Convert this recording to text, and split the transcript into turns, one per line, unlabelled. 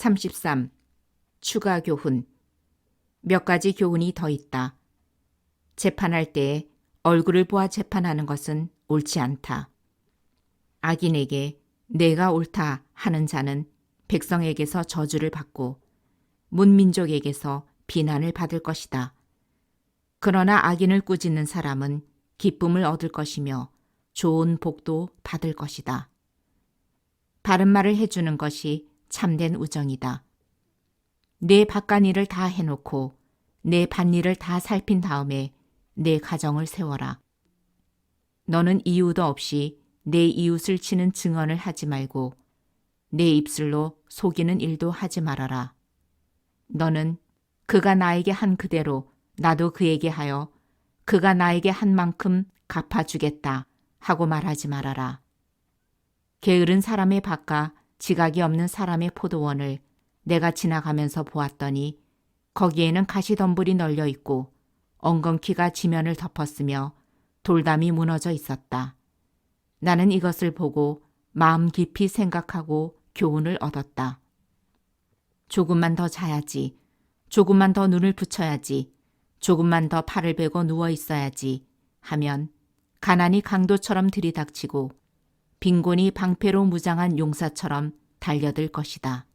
33. 추가 교훈. 몇 가지 교훈이 더 있다. 재판할 때 얼굴을 보아 재판하는 것은 옳지 않다. 악인에게 내가 옳다 하는 자는 백성에게서 저주를 받고 문민족에게서 비난을 받을 것이다. 그러나 악인을 꾸짖는 사람은 기쁨을 얻을 것이며 좋은 복도 받을 것이다. 바른 말을 해주는 것이 참된 우정이다. 내 바깥 일을 다 해놓고 내 밭일을 다 살핀 다음에 내 가정을 세워라. 너는 이유도 없이 내 이웃을 치는 증언을 하지 말고 내 입술로 속이는 일도 하지 말아라. 너는 그가 나에게 한 그대로 나도 그에게 하여 그가 나에게 한 만큼 갚아주겠다 하고 말하지 말아라. 게으른 사람의 밭과 지각이 없는 사람의 포도원을 내가 지나가면서 보았더니 거기에는 가시덤불이 널려 있고 엉겅퀴가 지면을 덮었으며 돌담이 무너져 있었다. 나는 이것을 보고 마음 깊이 생각하고 교훈을 얻었다. 조금만 더 자야지. 조금만 더 눈을 붙여야지. 조금만 더 팔을 베고 누워 있어야지. 하면 가난이 강도처럼 들이닥치고 빈곤이 방패로 무장한 용사처럼 달려들 것이다.